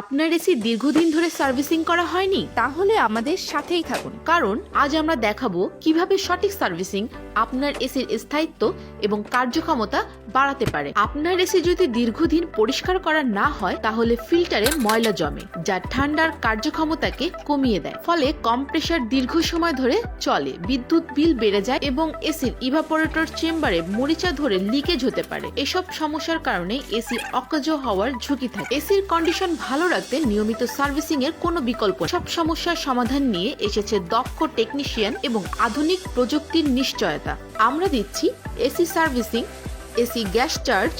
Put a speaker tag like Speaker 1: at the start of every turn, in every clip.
Speaker 1: আপনার এসি দীর্ঘদিন ধরে সার্ভিসিং করা হয়নি?
Speaker 2: তাহলে আমাদের সাথেই থাকুন।
Speaker 1: কারণ আজ আমরা দেখাবো কীভাবে সঠিক সার্ভিসিং আপনার এসির স্থায়িত্ব এবং কার্যক্ষমতা বাড়াতে পারে। আপনার এসি যদি দীর্ঘদিন পরিষ্কার করা না হয় তাহলে ফিল্টারে ময়লা জমে যা ঠান্ডার কার্যক্ষমতাকে কমিয়ে দেয়। ফলে কম্প্রেসার দীর্ঘ সময় ধরে চলে বিদ্যুৎ বিল বেড়ে যায় এবং এসির ইভাপোরেটর চেম্বারে মরিচা ধরে লিকেজ হতে পারে। এসব সমস্যার কারণে এসি অকেজ হওয়ার ঝুঁকি থাকে। এসির কন্ডিশন ভালো রাখতে নিয়মিত সার্ভিসিং এর কোনো বিকল্প সব সমস্যার সমাধান নিয়ে এসেছে দক্ষ টেকনিশিয়ান এবং আধুনিক প্রযুক্তির নিশ্চয়তা। আমরা দিচ্ছি AC servicing, AC gas charge,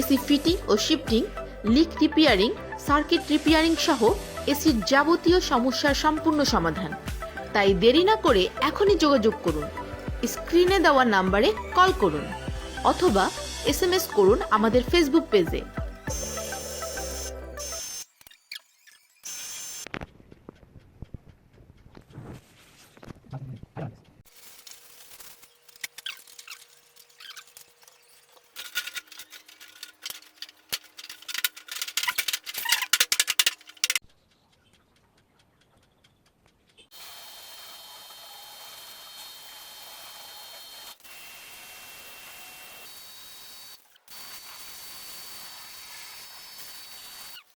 Speaker 1: AC fitting ও shifting, leak repairing, circuit repairing সহ এসির যাবতীয় সমস্যার সম্পূর্ণ সমাধান। তাই দেরি না করে এখনই যোগাযোগ করুন। স্ক্রিনে দেওয়া নাম্বারে কল করুন অথবা এস করুন আমাদের ফেসবুক পেজে।